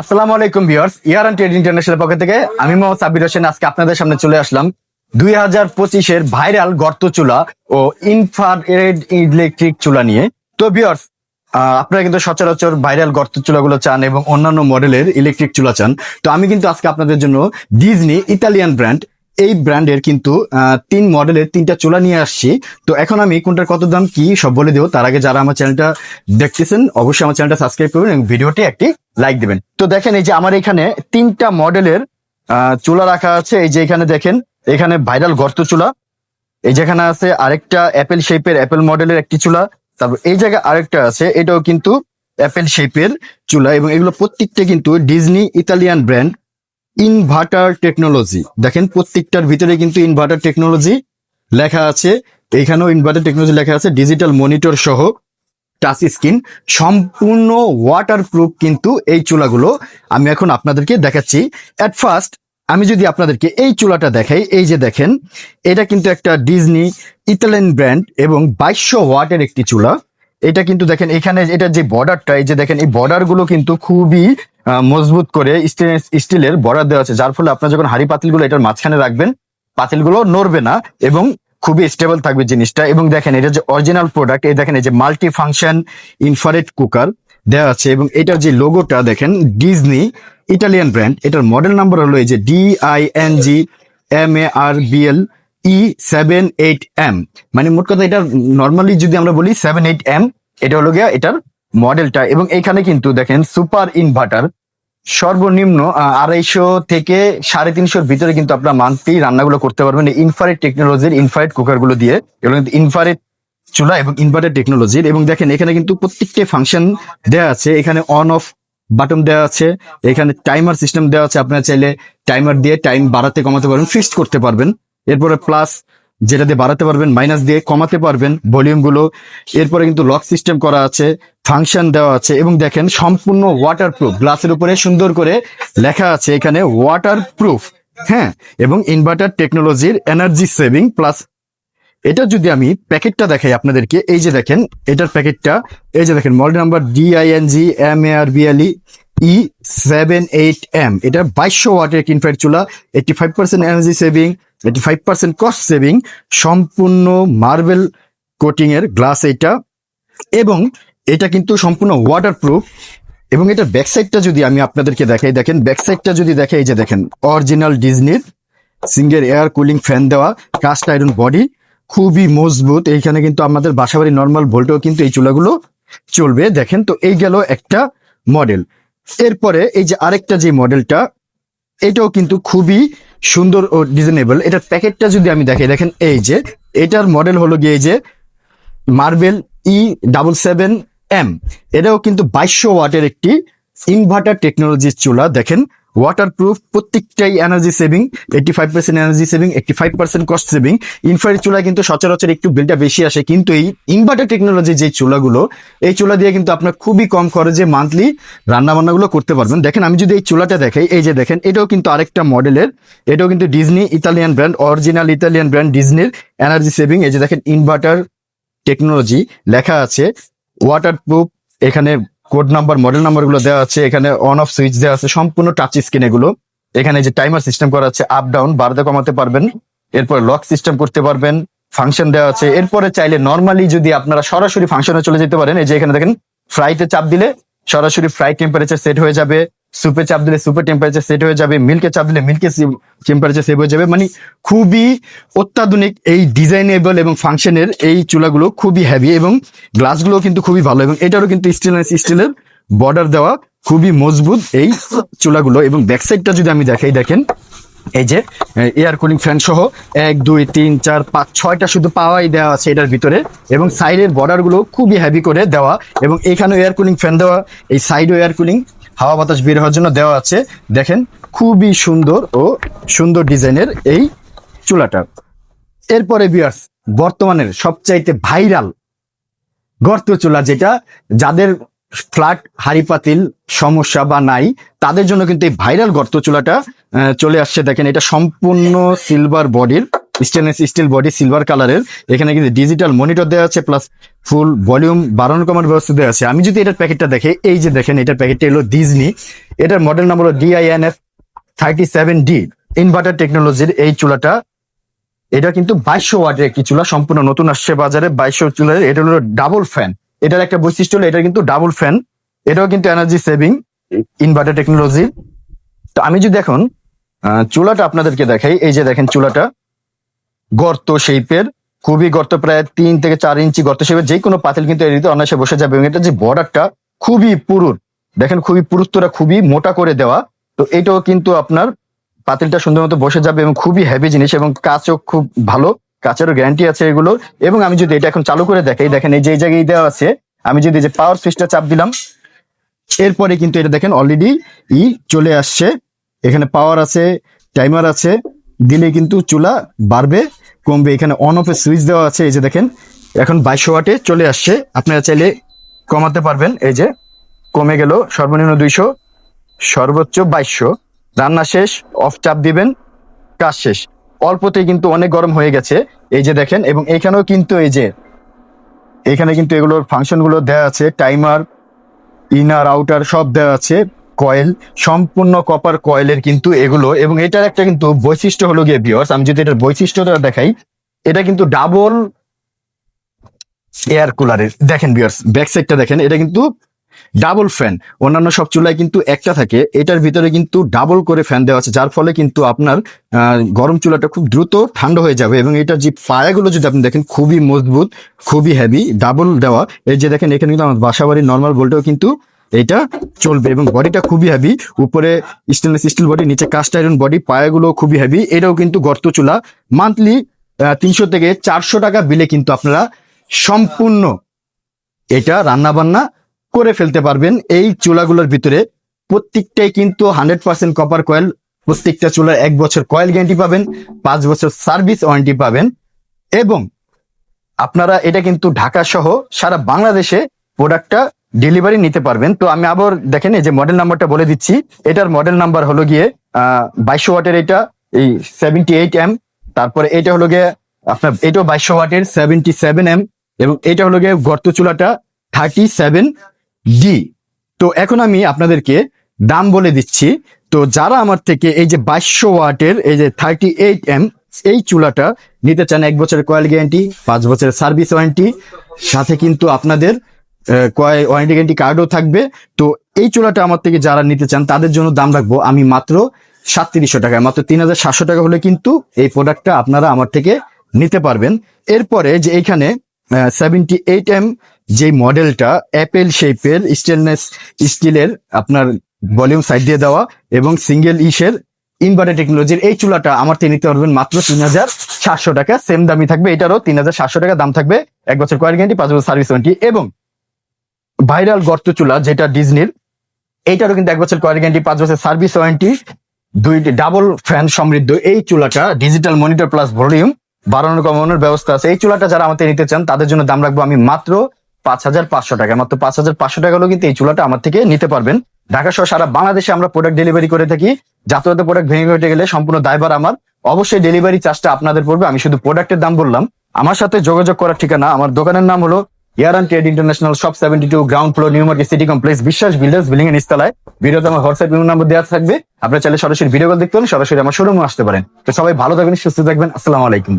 আসসালামু আলাইকুম ভিউয়ার্স ইয়ার trade international পক্ষ থেকে আমি মোহাম্মদ সাবির হোসেন। আজকে আপনাদের সামনে চলে আসলাম দুই হাজার পঁচিশের ভাইরাল গর্ত চুলা ও ইনফ্রারেড ইলেকট্রিক চুলা নিয়ে। তো ভিউয়ার্স আপনারা কিন্তু সচরাচর ভাইরাল গর্ত চুলাগুলো চান এবং অন্যান্য মডেলের ইলেকট্রিক চুলা চান। তো আমি কিন্তু আজকে আপনাদের জন্য ডিজনি ইতালিয়ান ব্র্যান্ড এই ব্র্যান্ডের কিন্তু তিন মডেলের তিনটা চুলা নিয়ে আসছি। তো এখন আমি কোনটার কত দাম, কি সব বলে দেবো। তার আগে যারা আমার চ্যানেলটা দেখতেছেন, অবশ্যই আমার চ্যানেলটা সাবস্ক্রাইব করবেন এবং ভিডিওটি একটি লাইক দিবেন। তো দেখেন, এই যে আমার এখানে তিনটা মডেলের চুলা রাখা আছে। এই যে এখানে দেখেন, এখানে ভাইরাল গর্ত চুলা। এই যেখানে আছে আরেকটা অ্যাপেল শেপের, অ্যাপেল মডেলের একটি চুলা। তারপর এই জায়গায় আরেকটা আছে, এটাও কিন্তু অ্যাপেল শেপের চুলা। এবং এগুলো প্রত্যেকটা কিন্তু Disney Italian brand. Inverter technology দেখেন প্রত্যেকটার ভিতরে কিন্তু ইনভার্টার টেকনোলজি লেখা আছে। এইখানেও ইনভার্টার টেকনোলজি লেখা আছে। ডিজিটাল মনিটর সহ টাচ স্ক্রিন সম্পূর্ণ ওয়াটার প্রুফ কিন্তু এই চুলাগুলো আমি এখন আপনাদেরকে দেখাচ্ছি। অ্যাট ফার্স্ট আমি যদি আপনাদেরকে এই চুলাটা দেখাই, এই যে দেখেন, এটা কিন্তু একটা ডিজনি ইতালিয়ান ব্র্যান্ড এবং বাইশশো ওয়াটের একটি চুলা। এটা কিন্তু দেখেন, এখানে এটা যে বর্ডারটা এই যে দেখেন, এই বর্ডারগুলো কিন্তু খুবই মজবুত করে স্টিলের বর্ডার দেওয়া আছে। যার ফলে আপনার যখন হাড়ি পাতিলগুলো এটার মাঝখানে রাখবেন, পাতিলগুলো নড়বে না এবং খুবই স্টেবল থাকবে জিনিসটা। এবং দেখেন, এটা যে অরিজিনাল প্রোডাক্ট এই দেখেন, এই যে মাল্টি ফাংশন ইনফারেট কুকার দেওয়া আছে। এবং এটার যে লোগোটা দেখেন ডিজনি ইটালিয়ান ব্র্যান্ড এটার মডেল নাম্বার হলো এই যে D I N G M A R B L E seven eight M মানে মোট কথা এটা নর্মালি যদি আমরা বলি সেভেন এইট এম এটা হলো গিয়া এটার মডেলটা এবং এখানে কিন্তু দেখেন সুপার ইনভার্টার সর্বনিম্ন আড়াইশো থেকে সাড়ে তিনশোর ভিতরে কিন্তু আপনার মান্থলি রান্নাগুলো করতে পারবেন। ইনফারেট টেকনোলজির ইনফারেট কুকারগুলো দিয়ে। কিন্তু ইনফারেট চুলা এবং ইনভার্টার টেকনোলজির এবং দেখেন এখানে কিন্তু প্রত্যেকটা ফাংশন দেওয়া আছে। এখানে অন অফ বাটন দেওয়া আছে। এখানে টাইমার সিস্টেম দেওয়া আছে। আপনারা চাইলে টাইমার দিয়ে টাইম বাড়াতে কমাতে পারবেন ফিক্সড করতে পারবেন। এরপরে প্লাস যেটা দিয়ে বাড়াতে পারবেন মাইনাস দিয়ে কমাতে পারবেন ভলিউমগুলো। এরপরে কিন্তু লক সিস্টেম করা আছে ফাংশন দেওয়া আছে এবং দেখেন সম্পূর্ণ ওয়াটার প্রুফ গ্লাসের উপরে সুন্দর করে লেখা আছে এখানে ওয়াটার প্রুফ হ্যাঁ? এবং ইনভার্টার টেকনোলজির এনার্জি সেভিং প্লাস এটা যদি আমি প্যাকেটটা দেখাই আপনাদেরকে, এই যে দেখেন, এটার প্যাকেটটা এই যে দেখেন model number D I N G M A R B L E E seven eight M এটা বাইশশো ওয়াটের ইনফ্রাইট চুলা eighty five percent energy saving eighty five percent cost saving সম্পূর্ণ মার্বেল কোটিং এর গ্লাস এটা এবং এটা কিন্তু সম্পূর্ণ ওয়াটার প্রুফ এবং এটার ব্যাক সাইডটা যদি আমি আপনাদেরকে দেখাই, দেখেন ব্যাক সাইডটা যদি দেখাই যে দেখেন অরিজিনাল ডিজনির সিঙ্গেল এয়ার কুলিং ফ্যান দেওয়া কাস্ট আয়রন বডি খুবই মজবুত। এইখানে কিন্তু আমাদের বাসাবাড়ি নর্মাল ভোল্টেও কিন্তু এই চুলাগুলো চলবে। দেখেন তো, এই গেল একটা মডেল এরপরে এই যে আরেকটা যে মডেলটা এটাও কিন্তু খুবই সুন্দর ও ডিজাইনেবল এটার প্যাকেটটা যদি আমি দেখাই, দেখেন এই যে, এটার মডেল হলো গিয়ে যে marble E double seven M এটাও কিন্তু বাইশশো ওয়াটের একটি ইনভার্টার টেকনোলজির চুলা, দেখেন। ওয়াটার প্রুফ প্রত্যেকটাই energy saving eighty five percent energy saving eighty five percent cost saving infrared চুলা কিন্তু সচরাচর একটু বিলটা বেশি আসে, কিন্তু এই ইনভার্টার টেকনোলজি যে চুলাগুলো, এই চুলা দিয়ে কিন্তু আপনার খুবই কম খরচে মান্থলি রান্নাবান্নাগুলো করতে পারবেন। দেখেন, আমি যদি এই চুলাটা দেখাই, এই যে দেখেন, এটাও কিন্তু আরেকটা মডেলের এটাও কিন্তু Disney Italian brand original Italian brand ডিজনির energy saving এই যে দেখেন ইনভার্টার টেকনোলজি লেখা আছে ওয়াটার প্রুফ এখানে কোড নাম্বার, মডেল নাম্বারগুলো দেওয়া আছে, এখানে অন অফ সুইচ দেওয়া আছে, সম্পূর্ণ টাচ স্ক্রিন এগুলো। এখানে যে টাইমার সিস্টেম করা আছে আপ ডাউন বাড়তে কমাতে পারবেন। এরপর লক সিস্টেম করতে পারবেন ফাংশন দেওয়া আছে। এরপরে চাইলে নর্মালি যদি আপনারা সরাসরি ফাংশনে চলে যেতে পারেন, এই যে এখানে দেখেন ফ্রাইতে চাপ দিলে সরাসরি ফ্রাই টেম্পারেচার সেট হয়ে যাবে। সুপে চাপ দিলে সুপের টেম্পারেচার সেট হয়ে যাবে মিল্কে চাপ দিলে মিল্কে টেম্পারেচার সেভ হয়ে যাবে। মানে খুবই অত্যাধুনিক এই ডিজাইনেবল এবং ফাংশনের এই চুলাগুলো খুবই হেভি এবং গ্লাসগুলো কিন্তু খুবই ভালো এবং এটারও কিন্তু স্টেনলেস স্টিলের বর্ডার দেওয়া খুবই মজবুত এই চুলাগুলো এবং ব্যাক সাইডটা যদি আমি দেখাই, দেখেন, এই যে এয়ার কুলিং ফ্যান সহ এক, দুই, তিন, চার, পাঁচ, ছয়টা শুধু পাওয়াই দেওয়া আছে এটার ভিতরে এবং সাইডের বর্ডারগুলো খুবই হ্যাভি করে দেওয়া এবং এখানে এয়ার কুলিং ফ্যান দেওয়া, এই সাইডও এয়ার কুলিং হাওয়া বাতাস বের হওয়ার জন্য দেওয়া আছে, দেখেন, খুবই সুন্দর ও সুন্দর ডিজাইনের এই চুলাটা। এরপরে বিয়ার্স বর্তমানের সবচাইতে ভাইরাল গর্ত চুলা যেটা, যাদের ফ্ল্যাট হাড়ি পাতিল সমস্যা বা নাই, তাদের জন্য কিন্তু এই ভাইরাল গর্ত চুলাটা চলে আসছে। দেখেন, এটা সম্পূর্ণ সিলভার বডির স্টেনলেস স্টিল বডি সিলভার কালারের এখানে কিন্তু ডিজিটাল মনিটর দেওয়া আছে প্লাস ফুল ভলিউম বাড়ানো কমার ব্যবস্থা দেওয়া আছে। আমি যদি এটার প্যাকেটটা দেখে এই যে দেখেন এটার প্যাকেটটা হলো ডিজনি এটার মডেল নাম্বার হলো DINF thirty seven D inverter টেকনোলজির এই চুলাটা। এটা কিন্তু বাইশশো ওয়াটের একটি চুলা সম্পূর্ণ নতুন আসছে বাজারে বাইশশো চুলার এটা হলো ডাবল ফ্যান এটার একটা বৈশিষ্ট্য হলো এটা কিন্তু ডাবল ফ্যান এটাও কিন্তু এনার্জি সেভিং ইনভার্টার টেকনোলজি তো আমি যদি আহ, চুলাটা আপনাদেরকে দেখাই এই যে দেখেন চুলাটা। গর্ত শেপের খুবই গর্ত, প্রায় তিন থেকে চার ইঞ্চি গর্ত শেপের যে কোনো পাতিল কিন্তু এর অনায়াসে বসে যাবে এবং এটা যে বর্ডারটা খুবই পুরুর। দেখেন খুবই পুরুত্বটা খুবই মোটা করে দেওয়া। তো এটাও কিন্তু আপনার পাতিলটা সুন্দর মতো বসে যাবে এবং খুবই হেভি জিনিস এবং কাঁচও খুব ভালো, কাঁচেরও গ্যারান্টি আছে এগুলো। এবং আমি যদি এটা এখন চালু করে দেখাই, দেখেন এই যে জায়গায় দেওয়া আছে, আমি যদি যে পাওয়ার সুইচটা চাপ দিলাম, এরপরে কিন্তু এটা দেখেন অলরেডি ই চলে আসছে। এখানে পাওয়ার আছে টাইমার আছে দিলে কিন্তু চুলা বাড়বে। কমবে। এখানে অন অফ সুইচ দেওয়া আছে, এই যে দেখেন, এখন বাইশশো ওয়াটে চলে আসছে। আপনারা চাইলে কমাতে পারবেন, এই যে কমে গেল সর্বনিম্ন দুইশো, সর্বোচ্চ বাইশশো। রান্না শেষ অফ চাপ দিবেন, কাজ শেষ। অল্পতেই কিন্তু অনেক গরম হয়ে গেছে, এই যে দেখেন, এবং এখানেও কিন্তু এই যে, এখানে কিন্তু এগুলোর ফাংশনগুলো দেওয়া আছে টাইমার ইনার আউটার সব দেওয়া আছে। কয়েল সম্পূর্ণ কপার কয়েলের কিন্তু এগুলো এবং এটার একটা কিন্তু বৈশিষ্ট্য হলো গিয়ে বিয়র্স আমি যদি এটার বৈশিষ্ট্যটা দেখাই, এটা কিন্তু ডাবল এয়ার কুলারের দেখেন বিয়ার্স ব্যাক সাইডটা দেখেন, এটা কিন্তু ডাবল ফ্যান অন্যান্য সব চুলায় কিন্তু একটা থাকে, এটার ভিতরে কিন্তু ডাবল করে ফ্যান দেওয়া আছে, যার ফলে কিন্তু আপনার গরম চুলাটা খুব দ্রুত ঠান্ডা হয়ে যাবে এবং এটার যে পায়াগুলো যদি আপনি দেখেন, খুবই মজবুত, খুবই হেভি ডাবল দেওয়া, এই যে দেখেন, এখানে কিন্তু আমার বাসাবাড়ির নর্মাল ভোল্টেও কিন্তু এটা চলবে এবং বডিটা খুবই হেভি উপরে স্টেনলেস স্টিল বডি নিচে কাস্ট আয়রন বডি পায়াগুলো খুবই হেভি এটাও কিন্তু গর্ত চুলা। মান্থলি তিনশো থেকে চারশো টাকা বিলে কিন্তু আপনারা সম্পূর্ণ এটা রান্না বান্না করে ফেলতে পারবেন। এই চুলাগুলোর ভিতরে প্রত্যেকটাই কিন্তু হান্ড্রেড পার্সেন্ট কপার কয়েল প্রত্যেকটা চুলার এক বছর কয়েল গ্যারান্টি পাবেন, পাঁচ বছর সার্ভিস ওয়ারেন্টি পাবেন এবং আপনারা এটা কিন্তু ঢাকা সহ সারা বাংলাদেশে প্রোডাক্টটা ডেলিভারি নিতে পারবেন। তো আমি আবার দেখেন এই যে মডেল নাম্বারটা বলে দিচ্ছি। এটার মডেল নাম্বার হলো গিয়ে বাইশশো ওয়াটের এটা, এই সেভেন্টি এইট এম তারপরে এটা হলো গিয়ে আপনার, এটাও বাইশশো ওয়াটের সেভেন্টি সেভেন এম এবং এটা হলো গিয়ে গর্ত চুলাটা থার্টি সেভেন ডি তো এখন আমি আপনাদেরকে দাম বলে দিচ্ছি। তো যারা আমার থেকে এই যে বাইশশো ওয়াটের, এই যে থার্টি এইট এম এই চুলাটা নিতে চান, এক বছরের কয়েল গ্যারান্টি পাঁচ বছরের সার্ভিস ওয়ারেন্টি সাথে কিন্তু আপনাদের ওয়ারেন্টি গ্যারান্টি কার্ডও থাকবে। তো এই চুলাটা আমার থেকে যারা নিতে চান, তাদের জন্য দাম রাখব আমি মাত্র সাতত্রিশশো টাকায়। মাত্র তিন হাজার সাতশো টাকা হলে কিন্তু এই প্রোডাক্টটা আপনারা আমার থেকে নিতে পারবেন। এরপরে যে এখানে সেভেন্টি এইট এম যে মডেলটা অ্যাপেল শেপের স্টেনলেস স্টিলের আপনার ভলিউম সাইড দিয়ে দেওয়া এবং সিঙ্গেল ইসের ইনভার্টার টেকনোলজির এই চুলাটা আমার থেকে নিতে পারবেন মাত্র তিন হাজার সাতশো টাকা। সেম দামই থাকবে, এটারও তিন হাজার সাতশো টাকা দাম থাকবে। এক বছর কয়েল গ্যারান্টি পাঁচ বছর সার্ভিস ওয়ারেন্টি এবং ভাইরাল গর্ত চুলা যেটা ডিজনির, এইটারও কিন্তু এক বছর কয়েল গ্যারান্টি পাঁচ বছর সার্ভিস ওয়ারেন্টি দুইটি ডাবল ফ্যান সমৃদ্ধ। এই চুলাটা ডিজিটাল মনিটর প্লাস ভলিউম বাড়ানোর কমানোর ব্যবস্থা আছে। এই চুলাটা যারা আমাদের নিতে চান, তাদের জন্য দাম রাখব আমি মাত্র পাঁচ হাজার পাঁচশো টাকা। মাত্র পাঁচ হাজার পাঁচশো টাকা হলেও কিন্তু এই চুলাটা আমার থেকে নিতে পারবেন। ঢাকা সহ সারা বাংলাদেশে আমরা প্রোডাক্ট ডেলিভারি করে থাকি। যাতায়াত প্রোডাক্ট ভেঙে ঘটে গেলে সম্পূর্ণ দায়ভার আমার। অবশ্যই ডেলিভারি চার্জটা আপনাদের পড়বে। আমি শুধু প্রোডাক্টের দাম বললাম। আমার সাথে যোগাযোগ করার ঠিকানা, আমার দোকানের নাম হলো Year and Trade International shop seventy two ground floor New Market City Complex Biswas Builders building এর নিস্তালায় ভিডিওতে আমার হোয়াটসঅ্যাপ নাম্বার দেওয়া থাকবে। আপনারা চাইলে সরাসরি ভিডিও কল দেখতে পারেন, সরাসরি আমার শোরুমে আসতে পারেন। তো সবাই ভালো থাকবেন, সুস্থ থাকবেন। আসসালামু আলাইকুম।